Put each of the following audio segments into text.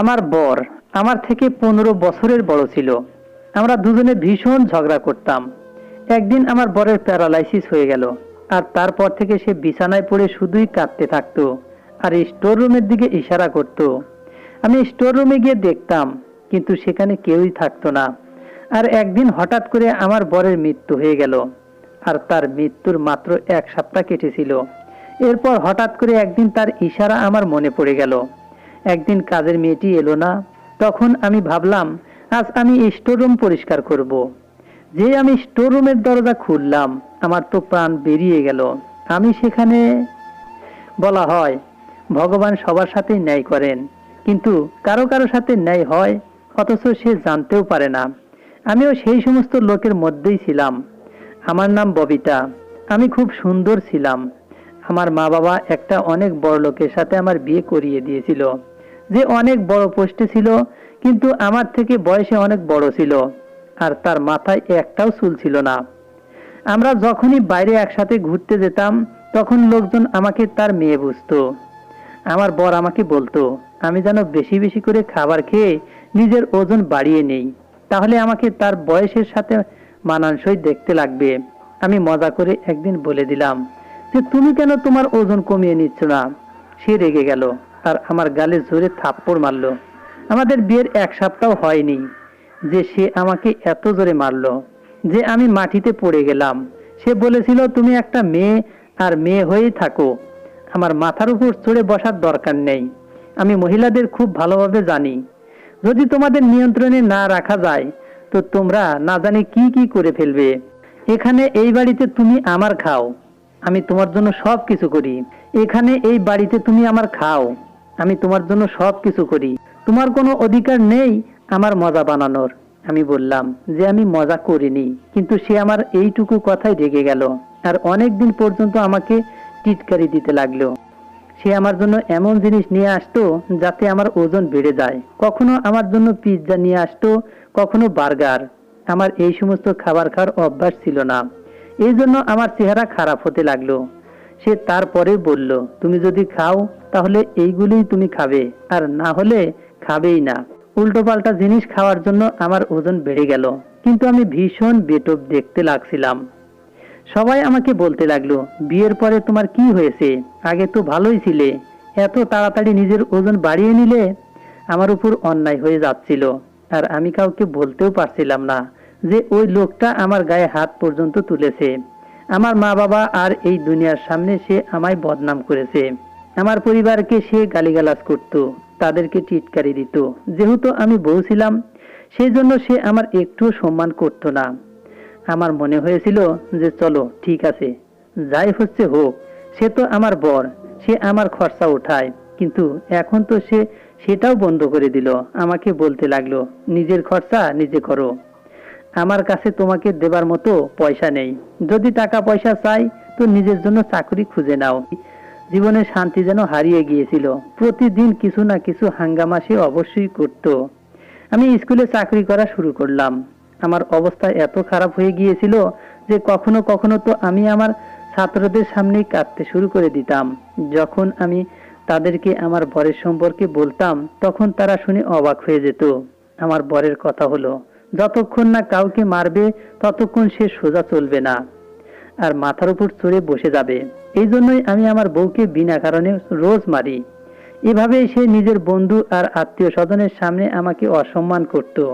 আমার বর আমার থেকে পনেরো বছরের বড় ছিল। আমরা দুজনে ভীষণ ঝগড়া করতাম। একদিন আমার বরের প্যারালাইসিস হয়ে গেল, আর তারপর থেকে সে বিছানায় পড়ে শুধুই কাঁদতে থাকতো আর স্টোর রুমের দিকে ইশারা করত। আমি স্টোর রুমে গিয়ে দেখতাম, কিন্তু সেখানে কেউই থাকতো না। আর একদিন হঠাৎ করে আমার বরের মৃত্যু হয়ে গেল, আর তার মৃত্যুর মাত্র এক সপ্তাহ কেটেছিল। এরপর হঠাৎ করে একদিন তার ইশারা আমার মনে পড়ে গেল একদিন কাজের মেয়েটি এলো না। তখন আমি ভাবলাম, আজ আমি স্টোর রুম পরিষ্কার করব। যে আমি স্টোর রুমের দরজা খুললাম, আমার তো প্রাণ বেরিয়ে গেল। আমি সেখানে বলা হয়, ভগবান সবার সাথেই ন্যায় করেন। কিন্তু কারও কারও সাথে ন্যায় হয়, অথচ সে জানতেও পারে না। আমিও সেই সমস্ত লোকের মধ্যেই ছিলাম। আমার নাম ববিতা। আমি খুব সুন্দর ছিলাম। আমার মা বাবা একটা অনেক বড় লোকের সাথে আমার বিয়ে করিয়ে দিয়েছিল। যে অনেক বড় পোস্টে ছিল, কিন্তু আমার থেকে বয়সে অনেক বড় ছিল, আর তার মাথায় একটাও চুল ছিল না। আমরা যখনই বাইরে একসাথে ঘুরতে যেতাম, তখন লোকজন আমাকে তার মেয়ে বুঝতো। আমার বর আমাকে বলতো, আমি যেন বেশি বেশি করে খাবার খেয়ে নিজের ওজন বাড়িয়ে নেই, তাহলে আমাকে তার বয়সের সাথে মানানসই দেখতে লাগবে। আমি মজা করে একদিন বলে দিলাম, যে তুমি কেন তোমার ওজন কমিয়ে নিচ্ছ না? সে রেগে গেল। আর আমার গালে জোরে থাপ্পড় মারলো। আমাদের বিয়ের এক সপ্তাহ হয়নি যে সে আমাকে এত জোরে মারলো যে আমি মাটিতে পড়ে গেলাম। সে বলেছিল, তুমি একটা মেয়ে আর মেয়ে হয়েই থাকো। আমার মাথার উপর চড়ে বসার দরকার নেই। আমি মহিলাদের খুব ভালোভাবে জানি। যদি তোমাদের নিয়ন্ত্রণে না রাখা যায়, তো তোমরা না জানি কি কি করে ফেলবে। এখানে এই বাড়িতে তুমি আমার খাও। আমি তোমার জন্য সব কিছু করি। এখানে এই বাড়িতে তুমি আমার খাও। আমি তোমার জন্য সব কিছু করি। তোমার কোনো অধিকার নেই আমার মজা বানানোর। আমি বললাম যে আমি মজা করিনি, কিন্তু সে আমার এইটুকু কথাই রেগে গেল। আর অনেক দিন পর্যন্ত আমাকে টিটকারি দিতে লাগল। সে আমার জন্য এমন জিনিস নিয়ে আসতো যাতে আমার ওজন বেড়ে যায়। কখনো আমার জন্য পিৎজা নিয়ে আসতো, কখনো বার্গার। আমার এই সমস্ত খাবার খাওয়ার অভ্যাস ছিল না। এই জন্য আমার চেহারা খারাপ হতে লাগল। সে তারপরে বলল, তুমি যদি খাও, তাহলে এইগুলোই তুমি খাবে। আর না হলে খাবেই না। উল্টোপাল্টা জিনিস খাওয়ার জন্য আমার ওজন বেড়ে গেল। কিন্তু আমি ভীষণ বেটপ দেখতে লাগছিলাম। সবাই আমাকে বলতে লাগল, বিয়ের পরে তোমার কি হয়েছে? আগে তো ভালোই ছিলে। এত তাড়াতাড়ি নিজের ওজন বাড়িয়ে নিলে আমার উপর অন্যায় হয়ে যাচ্ছিল। আর আমি কাউকে বলতেও পারছিলাম না যে ওই লোকটা আমার গায়ে হাত পর্যন্ত তুলেছে। আমার মা বাবা আর এই দুনিয়ার সামনে সে আমায় বদনাম করেছে। আমার পরিবারকে সে গালিগালাজ করত, তাদেরকে টিটকারি দিত। যেহেতু আমি বউ ছিলাম, সেই জন্য সে আমার একটুও সম্মান করত না। আমার মনে হয়েছিল যে চলো, ঠিক আছে, যাই হচ্ছে হোক, সে তো আমার বর, সে আমার খরচা ওঠায়। কিন্তু এখন তো সে সেটাও বন্ধ করে দিল, আমাকে বলতে লাগল, নিজের খরচা নিজে করো। আমার কাছে তোমাকে দেবার মতো পয়সা নেই। যদি টাকা পয়সা চাই, তো নিজের জন্য চাকরি খুঁজে নাও। জীবনের শান্তি যেন হারিয়ে গিয়েছিল। প্রতিদিন কিছু না কিছু হাঙ্গামা সে অবশ্যই করত। আমি স্কুলে চাকরি করা শুরু করলাম। আমার অবস্থা এত খারাপ হয়ে গিয়েছিল যে কখনো কখনো তো আমি আমার ছাত্রদের সামনেই কাঁদতে শুরু করে দিতাম। যখন আমি তাদেরকে আমার বরের সম্পর্কে বলতাম, তখন তারা শুনে অবাক হয়ে যেত। আমার বরের কথা হলো যতক্ষণ না কাউকে মারবে, ততক্ষণ সে সোজা চলবে না। আর মাথার উপর চড়ে বসে যাবে। এই জন্যই আমি আমার বউকে বিনা কারণে রোজ মারি। এভাবেই সে নিজের বন্ধু আর আত্মীয় স্বজনের সামনে আমাকে অসম্মান করত।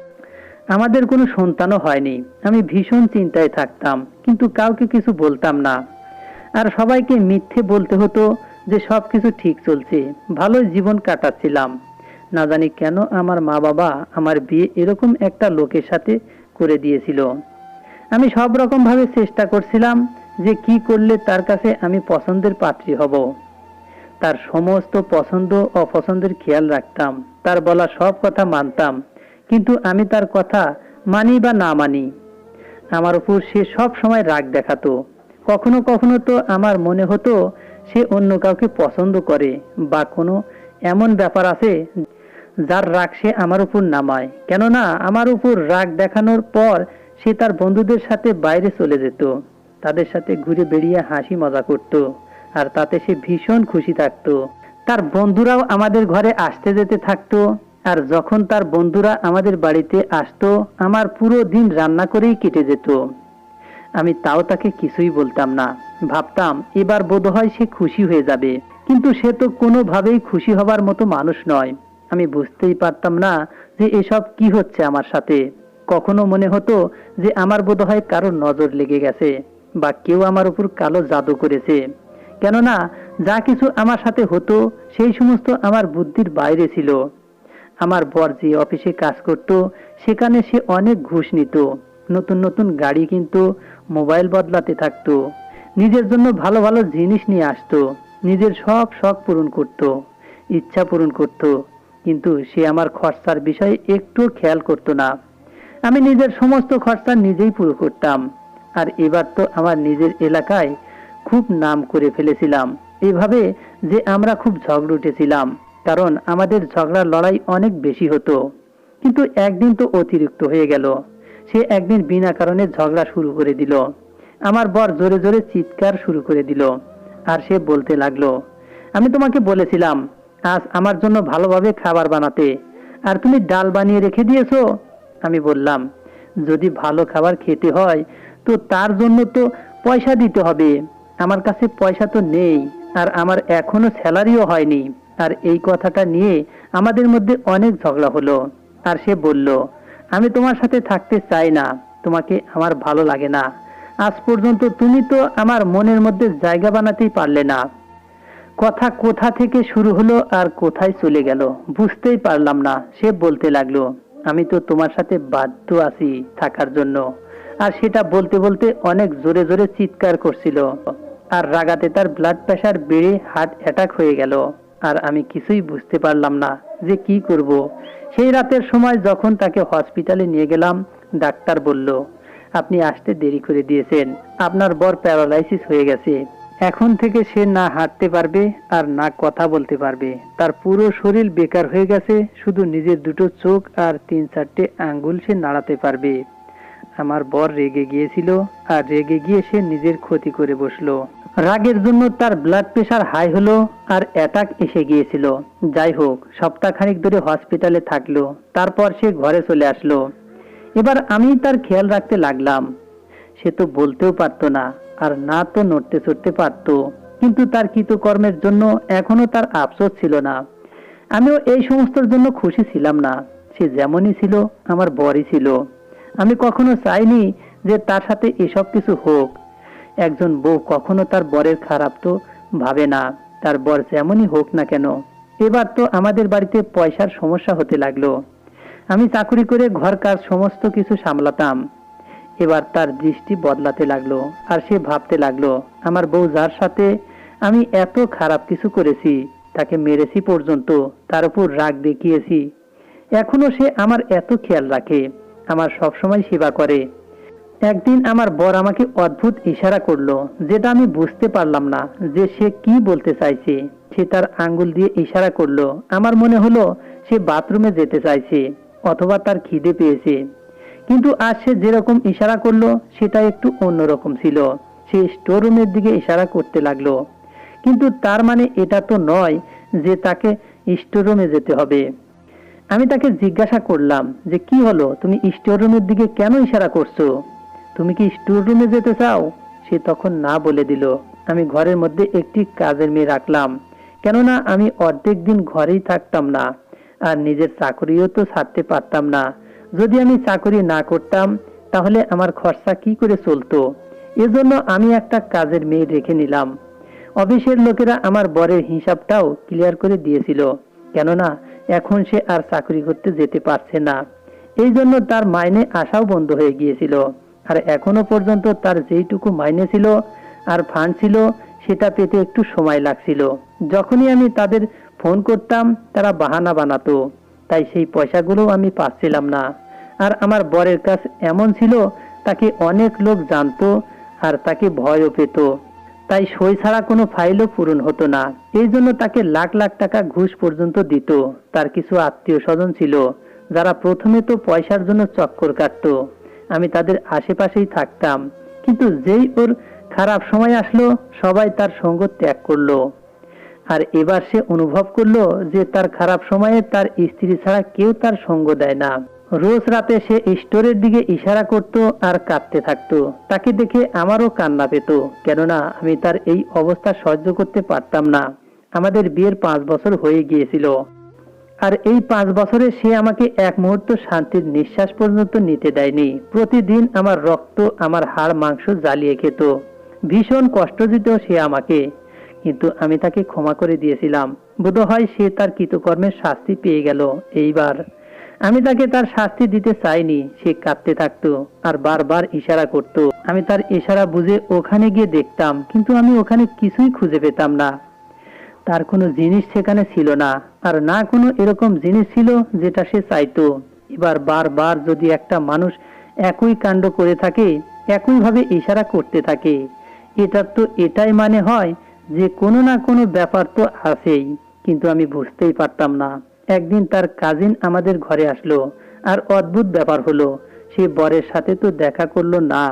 আমাদের কোনো সন্তানও হয়নি। আমি ভীষণ চিন্তায় থাকতাম, কিন্তু কাউকে কিছু বলতাম না। আর সবাইকে মিথ্যে বলতে হতো যে সব কিছু ঠিক চলছে ভালো জীবন কাটাচ্ছিলাম। না জানি কেন আমার মা বাবা আমার বিয়ে এরকম একটা লোকের সাথে করে দিয়েছিল। আমি সব রকম ভাবে চেষ্টা করছিলাম যে কি করলে তার কাছে আমি পছন্দের পাত্রী হব। তার সমস্ত পছন্দ অপছন্দের খেয়াল রাখতাম, তার বলা সব কথা মানতাম, কিন্তু আমি তার কথা মানি বা না মানি, আমার উপর সে সব সময় রাগ দেখাতো। কখনো কখনো তো আমার মনে হতো সে অন্য কাউকে পছন্দ করে বা কোনো এমন ব্যাপার আছে যার রাগ সে আমার উপর নামায়। কেননা আমার উপর রাগ দেখানোর পর সে তার বন্ধুদের সাথে বাইরে চলে যেত। তাদের সাথে ঘুরে বেরিয়ে হাসি মজা করত আর তাতে সে ভীষণ খুশি থাকতো। তার বন্ধুরাও আমাদের ঘরে আসতে যেতে থাকতো আর যখন তার বন্ধুরা আমাদের বাড়িতে আসতো, আমার পুরো দিন রান্না করেই কেটে যেত। আমি তাও তাকে কিছুই বলতাম না। ভাবতাম, এবার বোধহয় সে খুশি হয়ে যাবে। কিন্তু সে তো কোনোভাবেই খুশি হবার মতো মানুষ নয়। আমি বুঝতেই পারতাম না যে এসব কি হচ্ছে আমার সাথে। কখনো মনে হতো যে আমার বোধহয় কারোর নজর লেগে গেছে বা কেউ আমার উপর কালো জাদু করেছে। কেননা যা কিছু আমার সাথে হতো, সেই সমস্ত আমার বুদ্ধির বাইরে ছিল। আমার বর যে অফিসে কাজ করত, সেখানে সে অনেক ঘুষ নিত। নতুন নতুন গাড়ি কিনতো, মোবাইল বদলাতে থাকতো। নিজের জন্য ভালো ভালো জিনিস নিয়ে আসতো। নিজের সব শখ পূরণ করত, ইচ্ছা পূরণ করত। কিন্তু সে আমার খরচার বিষয়ে একটু খেয়াল করতো না। আমি নিজের সমস্ত খরচা নিজেই পুরো করতাম, আর এবার তো আমার নিজের এলাকায় খুব নাম করে ফেলেছিলাম। এভাবে যে আমরা খুব ঝগড়ে উঠেছিলাম, কারণ আমাদের ঝগড়ার লড়াই অনেক বেশি হতো। কিন্তু একদিন তো অতিরিক্ত হয়ে গেল। সে একদিন বিনা কারণে ঝগড়া শুরু করে দিল। আমার বর জোরে জোরে চিৎকার শুরু করে দিল, আর সে বলতে লাগল, আমি তোমাকে বলেছিলাম আজ আমার জন্য ভালোভাবে খাবার বানাতে। আর তুমি ডাল বানিয়ে রেখে দিয়েছ? আমি বললাম, যদি ভালো খাবার খেতে হয়, তো তার জন্য তো পয়সা দিতে হবে। আমার কাছে পয়সা তো নেই, আর আমার এখনও স্যালারিও হয়নি। আর এই কথাটা নিয়ে আমাদের মধ্যে অনেক ঝগড়া হলো। আর সে বলল, আমি তোমার সাথে থাকতে চাই না, তোমাকে আমার ভালো লাগে না। আজ পর্যন্ত তুমি তো আমার মনের মধ্যে জায়গা বানাতেই পারলে না। কথা কোথা থেকে শুরু হলো আর কোথায় চলে গেল বুঝতেই পারলাম না। সে বলতে লাগল, আমি তো তোমার সাথে বাধ্য আছি থাকার জন্য। আর সেটা বলতে বলতে অনেক জোরে জোরে চিৎকার করছিল। আর রাগাতে তার ব্লাড প্রেশার বেড়ে হার্ট অ্যাটাক হয়ে গেল। আর আমি কিছুই বুঝতে পারলাম না যে কি করব। সেই রাতের সময় যখন তাকে হসপিটালে নিয়ে গেলাম, ডাক্তার বলল, আপনি আসতে দেরি করে দিয়েছেন। আপনার বর প্যারালাইসিস হয়ে গেছে। এখন থেকে সে না হাঁটতে পারবে আর না কথা বলতে পারবে। তার পুরো শরীর বেকার হয়ে গেছে, শুধু নিজের দুটো চোখ আর তিন চারটে আঙ্গুল সে নাড়াতে পারবে। আমার বর রেগে গিয়েছিল আর রেগে গিয়ে সে নিজের ক্ষতি করে বসল। রাগের জন্য তার ব্লাড প্রেশার হাই হলো আর অ্যাটাক এসে গিয়েছিল। যাই হোক, সপ্তাহখানিক ধরে হসপিটালে থাকল, তারপর সে ঘরে চলে আসলো। এবার আমি তার খেয়াল রাখতে লাগলাম। সে তো বলতেও পারতো না। আর না তো নড়তে চড়তে পারতো, কিন্তু তার কৃতকর্মের জন্য এখনও তার আফসোস ছিল না। আমিও এই সমস্তর জন্য খুশি ছিলাম না। সে যেমনই ছিল, আমার বরই ছিল। আমি কখনো চাইনি যে তার সাথে এসব কিছু হোক। একজন বউ কখনো তার বরের খারাপ তো ভাবে না, তার বর যেমনই হোক না কেন। এবার তো আমাদের বাড়িতে পয়সার সমস্যা হতে লাগল। আমি চাকরি করে ঘর কাজ সমস্ত কিছু সামলাতাম। এবার তার দৃষ্টি বদলাতে লাগল, আর সে ভাবতে লাগল, আমার বউ যার সাথে আমি এত খারাপ কিছু করেছি, তাকে মেরেছি পর্যন্ত, তার উপর রাগ দেখিয়েছি। এখনও সে আমার এত খেয়াল রাখে, আমার সবসময় সেবা করে। একদিন আমার বর আমাকে অদ্ভুত ইশারা করল, যেটা আমি বুঝতে পারলাম না, যে সে কি বলতে চাইছে। সে তার আঙ্গুল দিয়ে ইশারা করল, আমার মনে হলো সে বাথরুমে যেতে চাইছে, অথবা তার খিদে পেয়েছে। কিন্তু আজ সে যেরকম ইশারা করল, সেটা একটু অন্যরকম ছিল। সে স্টোর রুমের দিকে ইশারা করতে লাগল। কিন্তু তার মানে এটা তো নয় যে তাকে স্টোর রুমে যেতে হবে। আমি তাকে জিজ্ঞাসা করলাম যে, কি হলো? তুমি স্টোর রুমের দিকে কেন ইশারা করছ? তুমি কি স্টোর রুমে যেতে চাও? সে তখন না বলে দিল। আমি ঘরের মধ্যে একটি কাজের মেয়ে রাখলাম। কেননা আমি অর্ধেক দিন ঘরেই থাকতাম না। আর নিজের চাকরিও তো ছাড়তে পারতাম না। যদি আমি চাকরি না করতাম, তাহলে আমার খরচা কি করে চলতো? এজন্য আমি একটা কাজের মেয়ে রেখে নিলাম। অফিসের লোকেরা আমার বরের হিসাবটাও ক্লিয়ার করে দিয়েছিল, কেননা এখন সে আর চাকরি করতে যেতে পারছে না। এই জন্য তার মাইনে আসাও বন্ধ হয়ে গিয়েছিল, আর এখনও পর্যন্ত তার যেইটুকু মাইনে ছিল আর ফান্ড ছিল, সেটা পেতে একটু সময় লাগছিল। যখনই আমি তাদের ফোন করতাম, তারা বাহানা বানাতো, তাই সেই পয়সাগুলো আমি পাচ্ছিলাম না। আর আমার বরের কাজ এমন ছিল, তাকে অনেক লোক জানতো আর তাকে ভয়ও পেত। তাই সই ছাড়া কোনো ফাইলও পূরণ হতো না। এই জন্য তাকে লাখ লাখ টাকা ঘুষ পর্যন্ত দিত। তার কিছু আত্মীয় স্বজন ছিল, যারা প্রথমে তো পয়সার জন্য চক্কর কাটতো। আমি তাদের আশেপাশেই থাকতাম। কিন্তু যেই ওর খারাপ সময় আসলো, সবাই তার সঙ্গ ত্যাগ করল। আর এবার সে অনুভব করল যে তার খারাপ সময়ে তার স্ত্রী ছাড়া কেউ তার সঙ্গ দেয় না। রোজ রাতে সে স্টোরের দিকে ইশারা করত আর কাঁদতে থাকতো। তাকে দেখে আমারও কান্না পেত, কেননা আমি তার এই অবস্থা সহ্য করতে পারতাম না। আমাদের বিয়ের পাঁচ বছর হয়ে গিয়েছিল। আর এই পাঁচ বছরে সে আমাকে এক মুহূর্ত শান্তির নিঃশ্বাস পর্যন্ত নিতে দেয়নি। প্রতিদিন আমার রক্ত, আমার হাড়, মাংস জ্বালিয়ে খেত। ভীষণ কষ্ট দিত সে আমাকে। কিন্তু আমি তাকে ক্ষমা করে দিয়েছিলাম। বোধহয় সে তার কৃতকর্মের শাস্তি পেয়ে গেল এইবার। আমি তাকে তার শাস্তি দিতে চাইনি, সে কাঁদতে থাকতো আর বারবার ইশারা করত। আমি তার ইশারা বুঝে ওখানে গিয়ে দেখতাম, কিন্তু আমি ওখানে কিছুই খুঁজে পেতাম না। তার কোনো জিনিস সেখানে ছিল না, আর না কোনো এরকম জিনিস ছিল যেটা সে চাইতো। এবার বারবার যদি একটা মানুষ একই কাণ্ড করে থাকে, একইভাবে ইশারা করতে থাকে এটার তো এটাই মানে হয় যে কোনো না কোনো ব্যাপার তো আছেই, কিন্তু আমি বুঝতেই পারতাম না। একদিন তার কাজিন আমাদের ঘরে আসলো, আর অদ্ভুত ব্যাপার হলো, সে বরের সাথে তো দেখা করল না।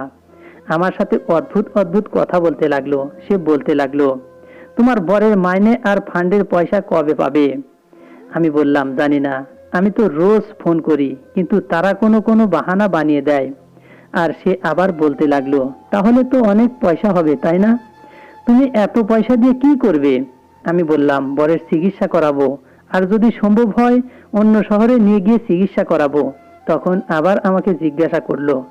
আমার সাথে অদ্ভুত অদ্ভুত কথা বলতে লাগল, সে বলতে লাগল, তোমার বরের মাইনে আর ফান্ডের পয়সা কবে পাবে? আমি বললাম, জানি না। আমি তো রোজ ফোন করি, কিন্তু তারা কোনো কোনো বাহানা বানিয়ে দেয়। আর সে আবার বলতে লাগল, তাহলে তো অনেক পয়সা হবে, তাই না? তুমি এত পয়সা দিয়ে কি করবে? আমি বললাম, বরের চিকিৎসা করাবো আর যদি সম্ভব হয় অন্য শহরে নিয়ে গিয়ে চিকিৎসা করাবো। তখন আবার আমাকে জিজ্ঞাসা করল,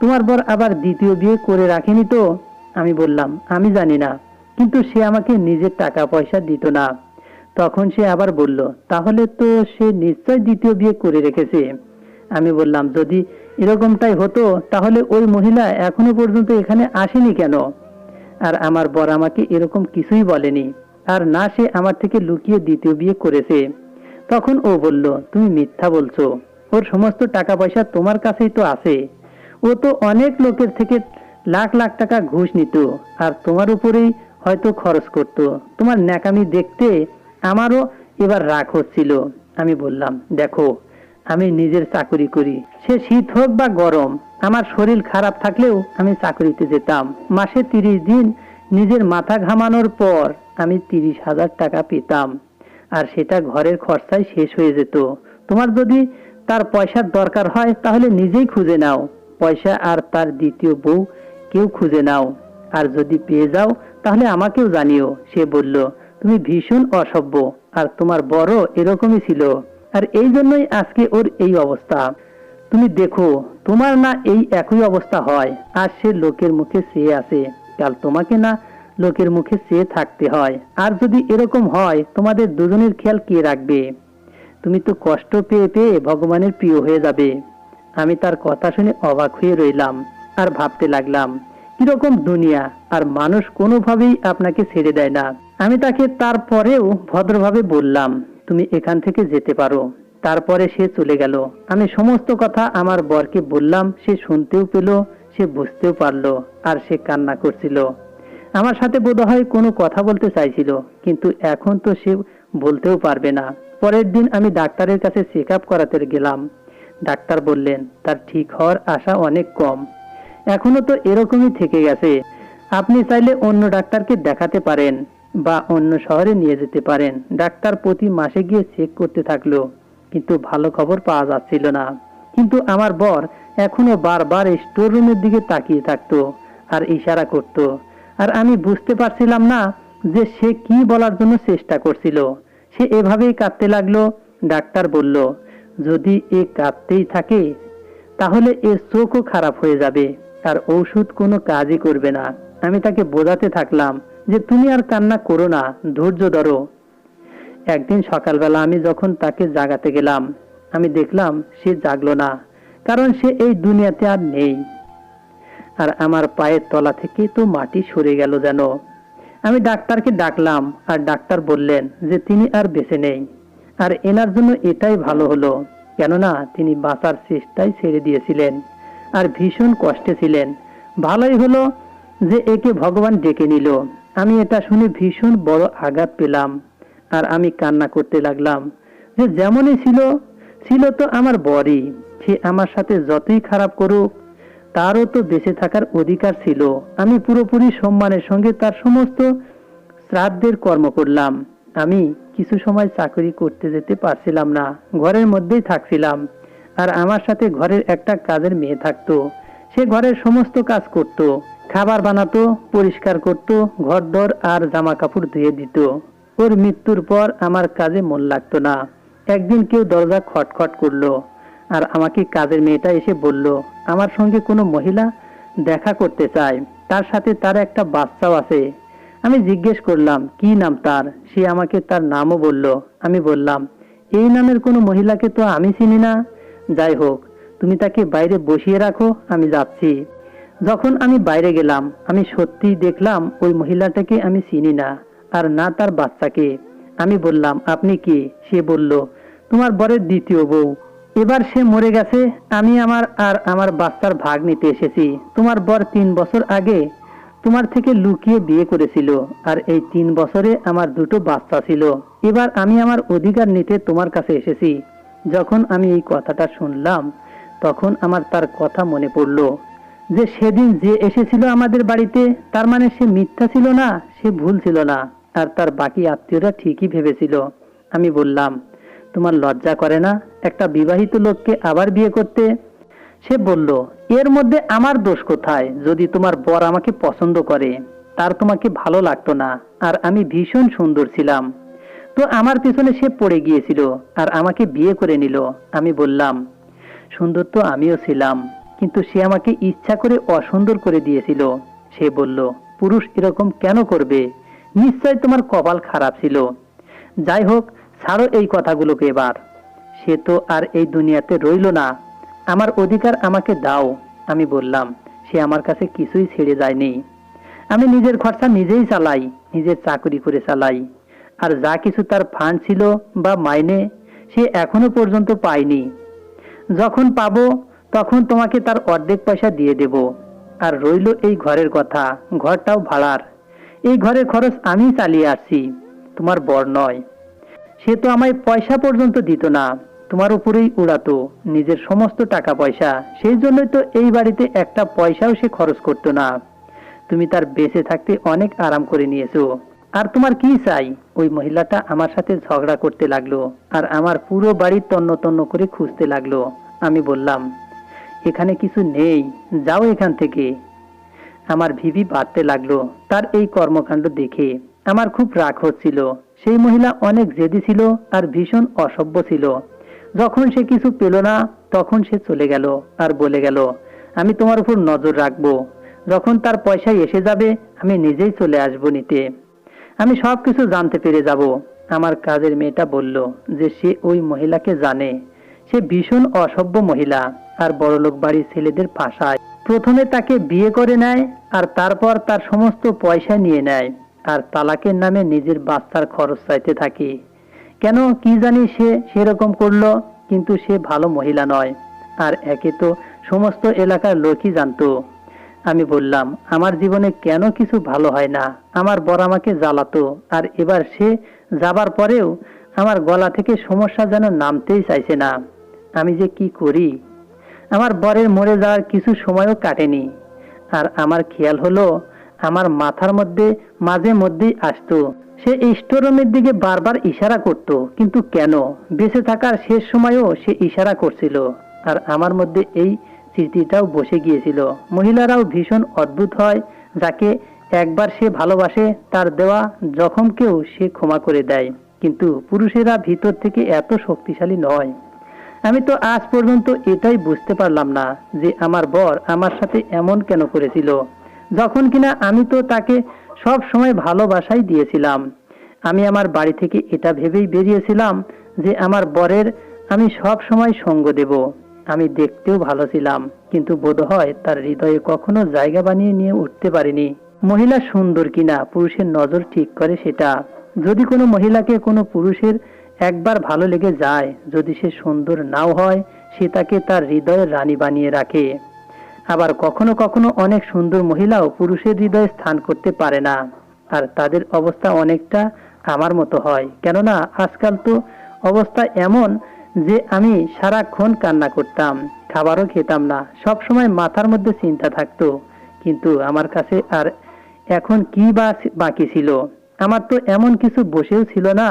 তোমার বর আবার দ্বিতীয় বিয়ে করে রাখেনি তো? আমি বললাম, আমি জানি না। কিন্তু সে আমাকে নিজের টাকা পয়সা দিত না। তখন সে আবার বলল, তাহলে তো সে নিশ্চয় দ্বিতীয় বিয়ে করে রেখেছে। আমি বললাম, যদি এরকমটাই হতো, তাহলে ওই মহিলা এখনও পর্যন্ত এখানে আসেনি কেন? আর আমার বর আমাকে এরকম কিছুই বলেনি। আর না সে আমার থেকে লুকিয়ে দ্বিতীয় বিয়ে করেছে। তখন ও বলল, তুমি মিথ্যা বলছো। ওর সমস্ত টাকা পয়সা তোমার কাছেই তো আছে। ও তো অনেক লোকের থেকে লাখ লাখ টাকা ঘুষ নিত আর তোমার উপরেই হয়তো খরচ করত। তোমার ন্যাকামি দেখতে আমারও এবার রাগ হচ্ছিল। আমি বললাম, দেখো, আমি নিজের চাকরি করি। সে শীত হোক বা গরম, আমার শরীর খারাপ থাকলেও আমি চাকরিতে যেতাম। মাসে তিরিশ দিন নিজের মাথা ঘামানোর পর আমি তিরিশ হাজার টাকা পেতাম। আর সেটা ঘরের খরচায় শেষ হয়ে যেত। তোমার যদি তার পয়সার দরকার হয়, তাহলে নিজেই খুঁজে নাও। পয়সা আর তার দ্বিতীয় বউ কেউ খুঁজে নাও। আর যদি পেয়ে যাও, তাহলে আমাকেও জানিও। সে বলল, তুমি ভীষণ অসভ্য। আর তোমার বড় এরকমই ছিল। আর এই জন্যই আজকে ওর এই অবস্থা। তুমি দেখো, তোমার না এই একই অবস্থা হয়। আর সে লোকের মুখে চেয়ে আছে। কাল তোমাকে না লোকের মুখে চেয়ে থাকতে হয়। আর যদি এরকম হয়, তোমাদের দুজনের খেয়াল কে রাখবে? তুমি তো কষ্ট পেয়ে পেয়ে ভগবানের প্রিয় হয়ে যাবে। আমি তার কথা শুনে অবাক হয়ে রইলাম আর ভাবতে লাগলাম, কীরকম দুনিয়া? আর মানুষ কোনোভাবেই আপনাকে ছেড়ে দেয় না। আমি তাকে তারপরেও ভদ্রভাবে বললাম, তুমি এখান থেকে যেতে পারো। তারপরে সে চলে গেল। আমি সমস্ত কথা আমার বরকে বললাম, সে শুনতেও পেল, সে বুঝতেও পারল, আর সে কান্না করছিল। আমার সাথে বোধহয় কোনো কথা বলতে চাইছিল, কিন্তু এখন তো সে বলতেও পারবে না। পরের দিন আমি ডাক্তারের কাছে চেক আপ করাতে গেলাম। ডাক্তার বললেন, তার ঠিক হওয়ার আশা অনেক কম। এখনও তো এরকমই থেকে গেছে। আপনি চাইলে অন্য ডাক্তারকে দেখাতে পারেন বা অন্য শহরে নিয়ে যেতে পারেন। ডাক্তার প্রতি মাসে গিয়ে চেক করতে থাকল, কিন্তু ভালো খবর পাওয়া যাচ্ছিল না। কিন্তু আমার বর এখনও বারবার স্টোর রুমের দিকে তাকিয়ে থাকতো আর ইশারা করত। আর আমি বুঝতে পারছিলাম না যে সে কি বলার জন্য চেষ্টা করছিল। সে এভাবেই কাঁদতে লাগল, ডাক্তার বলল, যদি এ কাঁদতেই থাকে, তাহলে এর চোখও খারাপ হয়ে যাবে, আর ঔষধ কোনো কাজই করবে না। আমি তাকে বোঝাতে থাকলাম যে, তুমি আর কান্না করো না, ধৈর্য ধরো। একদিন সকালবেলা আমি যখন তাকে জাগাতে গেলাম, আমি দেখলাম সে জাগলো না, কারণ সে এই দুনিয়াতে আর নেই। আর আমার পায়ের তলা থেকে তো মাটি সরে গেল যেন। আমি ডাক্তারকে ডাকলাম আর ডাক্তার বললেন যে তিনি আর বেঁচে নেই। আর এনার জন্য এটাই ভালো হলো, কেননা তিনি বাঁচার চেষ্টাই ছেড়ে দিয়েছিলেন আর ভীষণ কষ্টে ছিলেন। ভালোই হলো যে একে ভগবান ডেকে নিল। আমি এটা শুনে ভীষণ বড় আঘাত পেলাম আর আমি কান্না করতে লাগলাম যে যেমনই ছিল ছিল তো আমার বরই। সে আমার সাথে যতই খারাপ করুক তারও তো বেঁচে থাকার অধিকার ছিল। আমি পুরোপুরি সম্মানের সঙ্গে তার সমস্ত শ্রাদ্ধের কর্ম করলাম। আমি কিছু সময় চাকরি করতে যেতে পারছিলাম না। ঘরের মধ্যেই থাকছিলাম। আর আমার সাথে ঘরের একটা কাজের মেয়ে থাকতো। সে ঘরের সমস্ত কাজ করত। খাবার বানাতো, পরিষ্কার করত, ঘরদর আর জামা কাপড় ধুয়ে দিত। ওর মৃত্যুর পর আমার কাজে মন লাগতো না। একদিন কেউ দরজা খটখট করল। আর আমাকে কাজের মেয়েটা এসে বলল, আমার সঙ্গে কোনো মহিলা দেখা করতে চায়, তার সাথে তার একটা বাচ্চাও আছে। আমি জিজ্ঞেস করলাম, কি নাম তার? সে আমাকে তার নামও বলল। আমি বললাম, এই নামের কোনো মহিলাকে তো আমি চিনি না। যাই হোক, তুমি তাকে বাইরে বসিয়ে রাখো, আমি যাচ্ছি। যখন আমি বাইরে গেলাম, আমি সত্যিই দেখলাম ওই মহিলাটাকে আমি চিনি না, আর না তার বাচ্চাকে। আমি বললাম, আপনি কি? সে বলল, তোমার বরের দ্বিতীয় বউ। এবার সে মরে গেছে, আমি আমার আর আমার বাচ্চার ভাগ নিতে এসেছি। তোমার বর তিন বছর আগে তোমার থেকে লুকিয়ে বিয়ে করেছিল, আর এই তিন বছরে আমার দুটো বাচ্চা ছিল। এবার আমি আমার অধিকার নিতে তোমার কাছে এসেছি। যখন আমি এই কথাটা শুনলাম, তখন আমার তার কথা মনে পড়ল। যে সেদিন যে এসেছিল আমাদের বাড়িতে, তার মানে সে মিথ্যা ছিল না, সে ভুল ছিল না, আর তার বাকি আত্মীয়রা ঠিকই ভেবেছিল। আমি বললাম তোমার লজ্জা করে না? একটা বিবাহিত লোককে আবার বিয়ে করতে? সে বলল, এর মধ্যে আমার দোষ কোথায়? যদি তোমার বর আমাকে পছন্দ করে, তার তোমাকে ভালো লাগতো না, আর আমি ভীষণ সুন্দর ছিলাম। তো আমার পেছনে সে পড়ে গিয়েছিল আর আমাকে বিয়ে করে নিল। আমি বললাম, সুন্দর তো আমিও ছিলাম, কিন্তু সে আমাকে ইচ্ছা করে অসুন্দর করে দিয়েছিল। সে বলল, পুরুষ এরকম কেন করবে? নিশ্চয় তোমার কপাল খারাপ ছিল। যাই হোক ছাড়ো এই কথাগুলোকে এবার। সে তো আর এই দুনিয়াতে রইল না। আমার অধিকার আমাকে দাও, আমি বললাম। সে আমার কাছে কিছুই ছেড়ে যায়নি। আমি নিজের খরচা নিজেই চালাই, নিজের চাকরি করে চালাই। আর যা কিছু তার ফান্ড ছিল বা মাইনে, সে এখনও পর্যন্ত পায়নি। যখন পাবো, তখন তোমাকে তার অর্ধেক পয়সা দিয়ে দেব। আর রইল এই ঘরের কথা, ঘরটাও ভাড়ার। এই ঘরের খরচ আমি চালিয়ে আসছি, তোমার বর নয়। সে তো আমায় পয়সা পর্যন্ত দিত না। তোমার উপরেই উড়াতো, নিজের সমস্ত টাকা পয়সা। সেই জন্যই তো এই বাড়িতে একটা পয়সাও সে খরচ করতো না। তুমি তার বেঁচে থাকতে অনেক আরাম করে নিয়েছো। আর তোমার কি চাই? ওই মহিলাটা আমার সাথে ঝগড়া করতে লাগল, আর আমার পুরো বাড়ি তন্ন তন্ন করে খুঁজতে লাগল। আমি বললাম, এখানে কিছু নেই, যাও এখান থেকে। আমার ভিভি বাড়তে লাগল, তার এই কর্মকাণ্ড দেখে। আমার খুব রাগ হচ্ছিল। সেই মহিলা অনেক জেদি ছিল আর ভীষণ অসভ্য ছিল। যখন সে কিছু পেল না, তখন সে চলে গেল আর বলে গেল, আমি তোমার উপর নজর রাখব। যখন তার পয়সা এসে যাবে, আমি নিজেই চলে আসব নিতে। আমি সব কিছু জানতে পেরে যাব। আমার কাজের মেয়েটা বলল যে সে ওই মহিলাকে জানে। সে ভীষণ অসভ্য মহিলা আর বড়লোক বাড়ির ছেলেদের পাশায়। প্রথমে তাকে বিয়ে করে নেয় আর তারপর তার সমস্ত পয়সা নিয়ে নেয়। আর তালাকের নামে নিজের বাচ্চার খরচ চাইতে থাকে। কেন কি জানি সে সেরকম করল, কিন্তু সে ভালো মহিলা নয়। আর একে তো সমস্ত এলাকার লোকই জানতো। আমি বললাম, আমার জীবনে কেন কিছু ভালো হয় না? আমার বর আমাকে জ্বালাতো, আর এবার সে যাবার পরেও আমার গলা থেকে সমস্যা যেন নামতেই চাইছে না। আমি যে কি করি? আমার বরের মরে যাওয়ার কিছু সময়ও কাটেনি। আর আমার খেয়াল হলো আমার মাথার মধ্যে, মাঝে মধ্যেই আসতো। সে স্টোরুমের দিকে বারবার ইশারা করত, কিন্তু কেন? বেঁচে থাকার শেষ সময়ও সে ইশারা করছিল। আর আমার মধ্যে এই স্মৃতিটাও বসে গিয়েছিল। মহিলারাও ভীষণ অদ্ভুত হয়, যাকে একবার সে ভালোবাসে, তার দেওয়া জখমকেও সে ক্ষমা করে দেয়। কিন্তু পুরুষেরা ভিতর থেকে এত শক্তিশালী নয়। আমি তো আজ পর্যন্ত এটাই বুঝতে পারলাম না যে আমার বর আমার সাথে এমন কেন করেছিল। যখন কিনা আমি তো তাকে সব সময় ভালোবাসাই দিয়েছিলাম। আমি আমার বাড়ি থেকে এটা ভেবেই বেরিয়েছিলাম যে আমার বরের আমি সব সময় সঙ্গ দেব। আমি দেখতেও ভালো ছিলাম, কিন্তু বোধ হয় তার হৃদয়ে কখনো জায়গা বানিয়ে নিয়ে উঠতে পারিনি। মহিলা সুন্দর কিনা, পুরুষের নজর ঠিক করে সেটা। যদি কোনো মহিলাকে কোনো পুরুষের একবার ভালো লেগে যায়, যদি সে সুন্দর নাও হয়, সে তাকে তার হৃদয়ের রানী বানিয়ে রাখে। আবার কখনো কখনো অনেক সুন্দর মহিলাও পুরুষের হৃদয়ে স্থান করতে পারে না। আর তাদের অবস্থা অনেকটা আমার মতো হয়। কেননা আজকাল তো অবস্থা এমন যে আমি সারাক্ষণ কান্না করতাম, খাবারও খেতাম না সব সময় মাথার মধ্যে চিন্তা থাকতো। কিন্তু আমার কাছে আর এখন কি বা বাকি ছিল? আমার তো এমন কিছু বসেও ছিল না,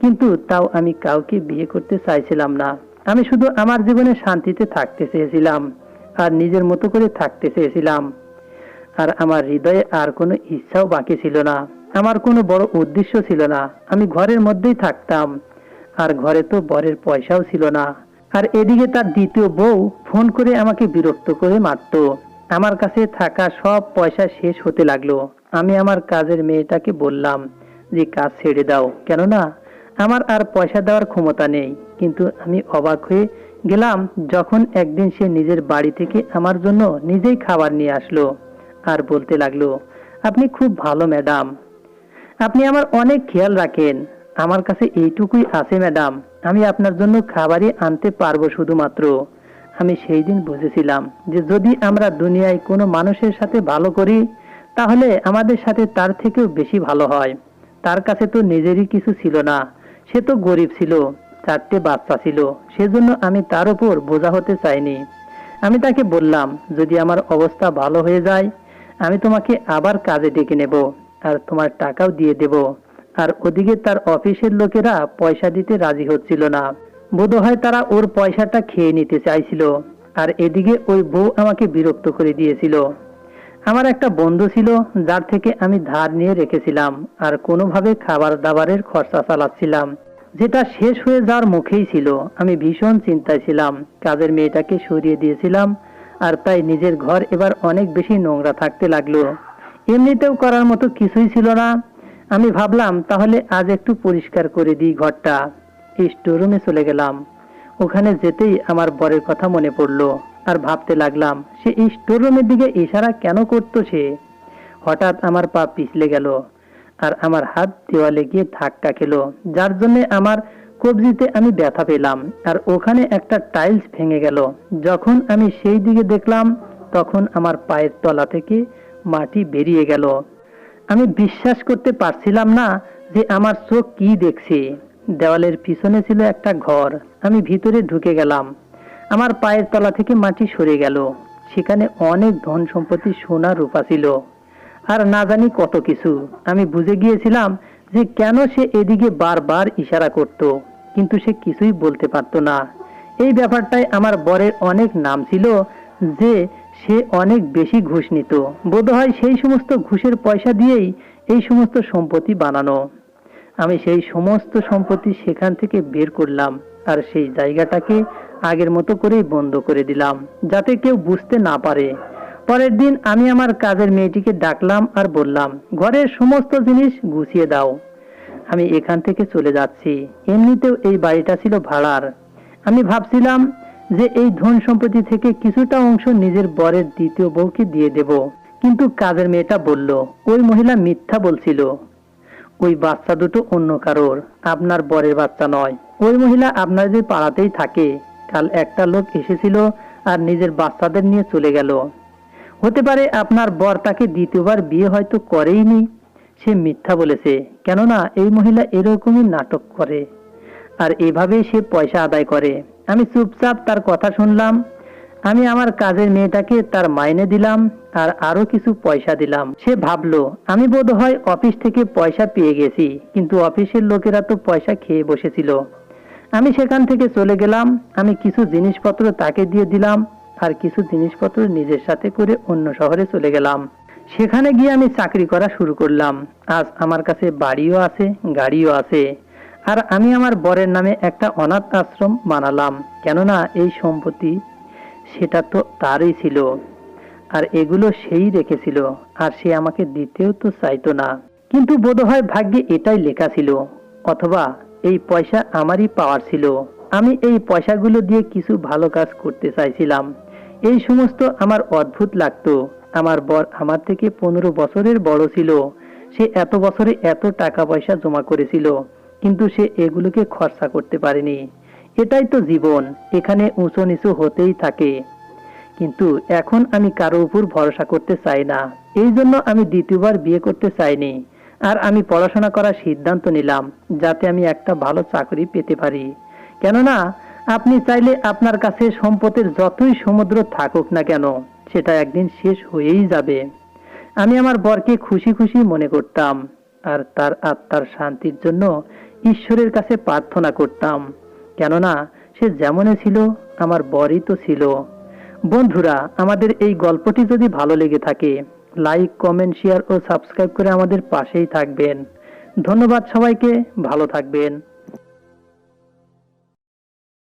কিন্তু তাও আমি কাউকে বিয়ে করতে চাইছিলাম না। আমি শুধু আমার জীবনে শান্তিতে থাকতে চেয়েছিলাম। আর নিজের মতো করে থাকতে চেয়েছিলাম। আর আমার হৃদয়ে আর কোনো ইচ্ছাও বাকি ছিল না। আমার কোনো বড় উদ্দেশ্য ছিল না। আমি ঘরের মধ্যেই থাকতাম। আর ঘরে তো বরের পয়সাও ছিল না। আর এদিকে তার দ্বিতীয় বউ ফোন করে আমাকে বিরক্ত করে মারত। আমার কাছে থাকা সব পয়সা শেষ হতে লাগল। আমি আমার কাজের মেয়েটাকে বললাম যে, কাজ ছেড়ে দাও। কেননা আমার আর পয়সা দেওয়ার ক্ষমতা নেই। কিন্তু আমি অবাক হয়ে গেলাম যখন একদিন সে নিজের বাড়ি থেকে আমার জন্য নিজেই খাবার নিয়ে আসলো আর বলতে লাগল, আপনি খুব ভালো, ম্যাডাম। আপনি আমার অনেক খেয়াল রাখেন। আমার কাছে এইটুকুই আছে, ম্যাডাম। আমি আপনার জন্য খাবারই আনতে পারব শুধুমাত্র। আমি সেই দিন বুঝেছিলাম যে যদি আমরা দুনিয়ায় কোনো মানুষের সাথে ভালো করি, তাহলে আমাদের সাথে তার থেকেও বেশি ভালো হয়। তার কাছে তো নিজেরই কিছু ছিল না। সে তো গরিব ছিল। চারটে বাচ্চা ছিল, সেজন্য আমি তার উপর বোঝা হতে চাইনি। আমি তাকে বললাম, যদি আমার অবস্থা ভালো হয়ে যায়, আমি তোমাকে আবার কাজে ডেকে নেব আর তোমার টাকাও দিয়ে দেব। আর ওদিকে তার অফিসের লোকেরা পয়সা দিতে রাজি হচ্ছিল না। বোধহয় তারা ওর পয়সাটা খেয়ে নিতে চাইছিল, আর এদিকে ওই বউ আমাকে বিরক্ত করে দিয়েছিল। আমার একটা বন্ধু ছিল, যার থেকে আমি ধার নিয়ে রেখেছিলাম, আর কোনোভাবে খাবার দাবারের খরচা চালাচ্ছিলাম। যেটা শেষ হয়ে যাওয়ার মুখেই ছিল। আমি ভীষণ চিন্তায় ছিলাম। কাজের মেয়েটাকে সরিয়ে দিয়েছিলাম, আর তাই নিজের ঘর এবার অনেক বেশি নোংরা থাকতে লাগল। এমনিতেও করার মতো কিছুই ছিল না। আমি ভাবলাম, তাহলে আজ একটু পরিষ্কার করে দিই ঘরটা। স্টোরুমে চলে গেলাম। ওখানে যেতেই আমার বরের কথা মনে পড়ল, আর ভাবতে লাগলাম, সে এই স্টোররুমের দিকে ইশারা কেন করতো সে? হঠাৎ আমার পা পিছলে গেল। আর আমার হাত দেওয়ালে গিয়ে ধাক্কা খেলো, যার জন্য আমার কবজিতে আমি ব্যথা পেলাম। আর ওখানে একটা টাইলস ভেঙে গেল। যখন আমি সেই দিকে দেখলাম, তখন আমার পায়ের তলা থেকে মাটি বেরিয়ে গেল। আমি বিশ্বাস করতে পারছিলাম না যে আমার চোখ কি দেখছে। দেওয়ালের পিছনে ছিল একটা ঘর। আমি ভিতরে ঢুকে গেলাম। আমার পায়ের তলা থেকে মাটি সরে গেল। সেখানে অনেক ধন সম্পত্তি সোনা রূপা ছিল। আর না জানি কত কিছু। আমি বুঝে গিয়েছিলাম যে কেন সে এদিকে বারবার ইশারা করত, কিন্তু সে কিছুই বলতে পারতো না। এই ব্যাপারটায় আমার বরের অনেক নাম ছিল যে সে অনেক বেশি ঘুষ নিত। বোধহয় সেই সমস্ত ঘুষের পয়সা দিয়েই এই সমস্ত সম্পত্তি বানানো। আমি সেই সমস্ত সম্পত্তি সেখান থেকে বের করলাম আর সেই জায়গাটাকে আগের মতো করেই বন্ধ করে দিলাম, যাতে কেউ বুঝতে না পারে। পরের দিন আমি আমার কাজের মেয়েটিকে ডাকলাম আর বললাম, ঘরের সমস্ত জিনিস গুছিয়ে দাও। আমি এখান থেকে চলে যাচ্ছি। এমনিতেও এই বাড়িটা ছিল ভাড়ার। আমি ভাবছিলাম যে এই ধন সম্পত্তি থেকে কিছুটা অংশ নিজের বরের দ্বিতীয় বউকে দিয়ে দেব। কিন্তু কাজের মেয়েটা বলল, ওই মহিলা মিথ্যা বলছিল। ওই বাচ্চা দুটো অন্য কারোর, আপনার বরের বাচ্চা নয়। ওই মহিলা আপনার যে পাড়াতেই থাকে। কাল একটা লোক এসেছিল আর নিজের বাচ্চাদের নিয়ে চলে গেল। হতে পারে আপনার বর তাকে দ্বিতীয়বার বিয়ে হয়তো করেইনি সে মিথ্যা বলেছে, কেননা এই মহিলা এরকমই নাটক করে। আর এভাবে সে পয়সা আদায় করে। আমি চুপচাপ তার কথা শুনলাম। আমি আমার কাজের মেয়েটাকে তার মাইনে দিলাম আর আরও কিছু পয়সা দিলাম। সে ভাবলো, আমি বোধ হয় অফিস থেকে পয়সা পেয়ে গেছি, কিন্তু অফিসের লোকেরা তো পয়সা খেয়ে বসেছিল। আমি সেখান থেকে চলে গেলাম, আমি কিছু জিনিসপত্র তাকে দিয়ে দিলাম আর কিছু জিনিসপত্র নিজের সাথে করে অন্য শহরে চলে গেলাম। সেখানে গিয়ে আমি চাকরি করা শুরু করলাম। আজ আমার কাছে বাড়িও আছে, গাড়িও আছে। আর আমি আমার বরের নামে একটা অনাথ আশ্রম বানালাম। কেননা এই সম্পত্তি সেটা তো তারই ছিল। আর এগুলো সেই রেখেছিল। আর সে আমাকে দিতেও তো চাইতো না। কিন্তু বোধহয় ভাগ্যে এটাই লেখা ছিল। অথবা এই পয়সা আমারই পাওয়ার ছিল। আমি এই পয়সাগুলো দিয়ে কিছু ভালো কাজ করতে চাইছিলাম। এই সমস্ত আমার অদ্ভুত লাগতো। আমার বর আমার থেকে পনেরো বছরের বড় ছিল। সে এত বছরে এত টাকা পয়সা জমা করেছিল, কিন্তু সে এগুলোকে খরচা করতে পারেনি। এটাই তো জীবন, এখানে উঁচু নিচু হতেই থাকে। কিন্তু এখন আমি কারও উপর ভরসা করতে চাই না। এই জন্য আমি দ্বিতীয়বার বিয়ে করতে চাইনি। আর আমি পড়াশোনা করার সিদ্ধান্ত নিলাম, যাতে আমি একটা ভালো চাকরি পেতে পারি। কেননা আপনি চাইলে আপনার কাছে সম্পদের যতই সমুদ্র থাকুক না কেন, সেটা একদিন শেষ হয়েই যাবে। আমি আমার বরকে খুশি খুশি মনে করতাম, আর তার আত্মার শান্তির জন্য ঈশ্বরের কাছে প্রার্থনা করতাম। কেননা, সে যেমনে ছিল, আমার বরই তো ছিল। বন্ধুরা, আমাদের এই গল্পটি যদি ভালো লেগে থাকে, লাইক, কমেন্ট, শেয়ার ও সাবস্ক্রাইব করে আমাদের পাশেই থাকবেন। ধন্যবাদ সবাইকে, ভালো থাকবেন।